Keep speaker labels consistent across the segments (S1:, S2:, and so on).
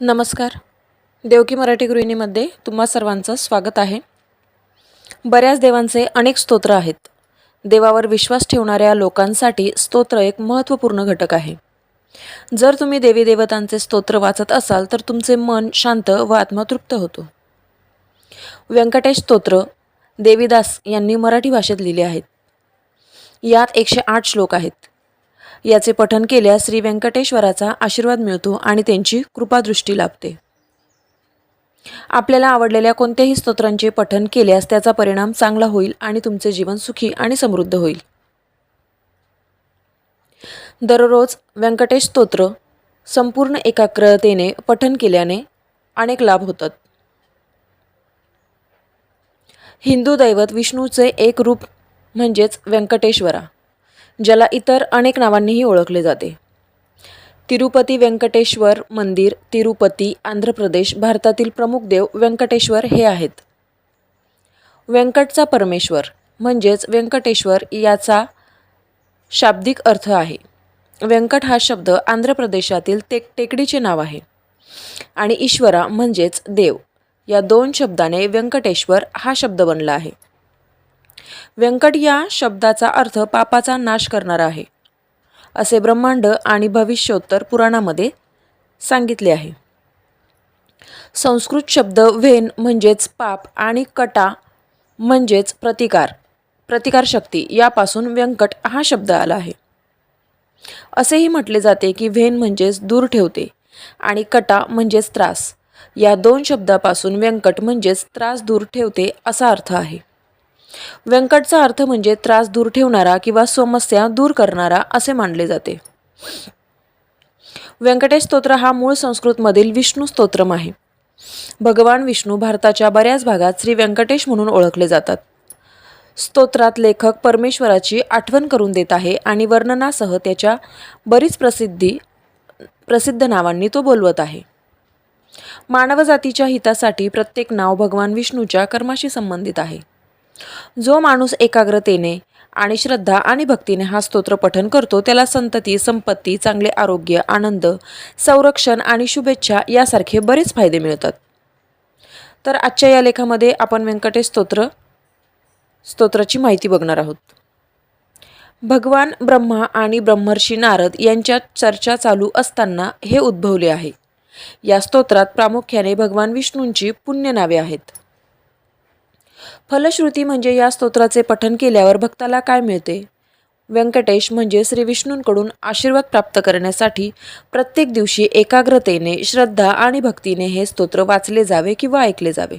S1: नमस्कार. देवकी मराठी गृहिणीमध्ये तुम्हा सर्वांचं स्वागत आहे. बऱ्याच देवांचे अनेक स्तोत्र आहेत. देवावर विश्वास ठेवणाऱ्या लोकांसाठी स्तोत्र एक महत्त्वपूर्ण घटक आहे. जर तुम्ही देवी देवतांचे स्तोत्र वाचत असाल तर तुमचे मन शांत व आत्मतृप्त होतो. व्यंकटेश स्तोत्र देवीदास यांनी मराठी भाषेत लिहिले आहेत. यात एकशे आठ श्लोक आहेत. याचे पठन केल्यास श्री व्यंकटेश्वराचा आशीर्वाद मिळतो आणि त्यांची कृपादृष्टी लाभते. आपल्याला आवडलेल्या कोणत्याही स्तोत्रांचे पठन केल्यास त्याचा परिणाम चांगला होईल आणि तुमचे जीवन सुखी आणि समृद्ध होईल. दररोज व्यंकटेश स्तोत्र संपूर्ण एकाग्रतेने पठन केल्याने अनेक लाभ होतात. हिंदू दैवत विष्णूचे एक रूप म्हणजेच व्यंकटेश्वरा. ज्याला इतर अनेक नावांनीही ओळखले जाते. तिरुपती व्यंकटेश्वर मंदिर तिरुपती आंध्र प्रदेश भारतातील प्रमुख देव व्यंकटेश्वर हे आहेत. व्यंकटचा परमेश्वर म्हणजेच व्यंकटेश्वर याचा शाब्दिक अर्थ आहे. व्यंकट हा शब्द आंध्र प्रदेशातील ते टेकडीचे नाव आहे. आणि ईश्वरा म्हणजेच देव. या दोन शब्दाने व्यंकटेश्वर हा शब्द बनला आहे. व्यंकट या शब्दाचा अर्थ पापाचा नाश करणारा आहे. असे ब्रह्मांड आणि भविष्योत्तर पुराणामध्ये सांगितले आहे. संस्कृत शब्द वेन म्हणजेच पाप आणि कटा म्हणजेच प्रतिकार. प्रतिकारशक्ती यापासून व्यंकट हा शब्द आला आहे. असेही म्हटले जाते की व्हेन म्हणजेच दूर ठेवते आणि कटा म्हणजेच त्रास. या दोन शब्दापासून व्यंकट म्हणजेच त्रास दूर ठेवते असा अर्थ आहे. व्यंकटचा अर्थ म्हणजे त्रास दूर ठेवणारा किंवा समस्या दूर करणारा असे मानले जाते. व्यंकटेश स्तोत्र हा मूळ संस्कृतमधील विष्णू स्तोत्रम आहे. भगवान विष्णू भारताच्या बऱ्याच भागात श्री व्यंकटेश म्हणून ओळखले जातात. स्तोत्रात लेखक परमेश्वराची आठवण करून देत आहे आणि वर्णनासह त्याच्या बरीच प्रसिद्धी प्रसिद्ध नावांनी तो बोलवत आहे. मानवजातीच्या हितासाठी प्रत्येक नाव भगवान विष्णूच्या कर्माशी संबंधित आहे. जो माणूस एकाग्रतेने आणि श्रद्धा आणि भक्तीने हा स्तोत्र पठन करतो त्याला संतती संपत्ती चांगले आरोग्य आनंद संरक्षण आणि शुभेच्छा यासारखे बरेच फायदे मिळतात. तर आजच्या या लेखामध्ये आपण व्यंकटेश स्तोत्र स्तोत्राची माहिती बघणार आहोत. भगवान ब्रह्मा आणि ब्रह्मर्षी नारद यांच्यात चर्चा चालू असताना हे उद्भवले आहे. या स्तोत्रात प्रामुख्याने भगवान विष्णूंची पुण्य नावे आहेत. फलश्रुती म्हणजे या स्तोत्राचे पठन केल्यावर भक्ताला काय मिळते? व्यंकटेश म्हणजे श्री विष्णूंकडून आशीर्वाद प्राप्त करण्यासाठी प्रत्येक दिवशी एकाग्रतेने श्रद्धा आणि भक्तीने हे स्तोत्र वाचले जावे किंवा ऐकले जावे.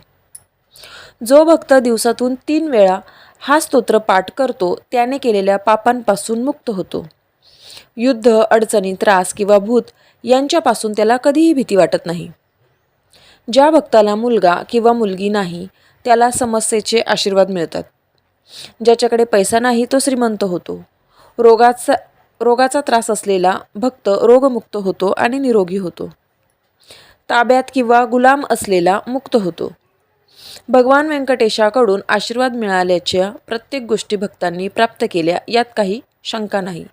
S1: जो भक्त दिवसातून तीन वेळा हा स्तोत्र पाठ करतो त्याने केलेल्या पापांपासून मुक्त होतो. युद्ध अडचणी त्रास किंवा भूत यांच्यापासून त्याला कधीही भीती वाटत नाही. ज्या भक्ताला मुलगा किंवा मुलगी नाही त्याला समस्येचे आशीर्वाद मिळतात. ज्याच्याकडे पैसा नाही तो श्रीमंत होतो. रोगाचा रोगाचा त्रास असलेला भक्त रोगमुक्त होतो आणि निरोगी होतो. ताब्यात किंवा गुलाम असलेला मुक्त होतो. भगवान व्यंकटेशाकडून आशीर्वाद मिळाल्याच्या प्रत्येक गोष्टी भक्तांनी प्राप्त केल्या यात काही शंका नाही.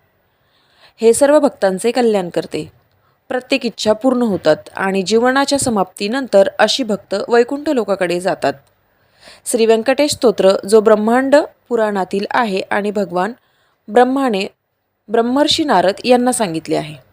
S1: हे सर्व भक्तांचे कल्याण करते. प्रत्येक इच्छा पूर्ण होतात आणि जीवनाच्या समाप्तीनंतर अशी भक्त वैकुंठ लोकाकडे जातात. श्री व्यंकटेश स्तोत्र जो ब्रह्मांड पुराणातील आहे आणि भगवान ब्रह्माने ब्रह्मर्षी नारद यांना सांगितले आहे.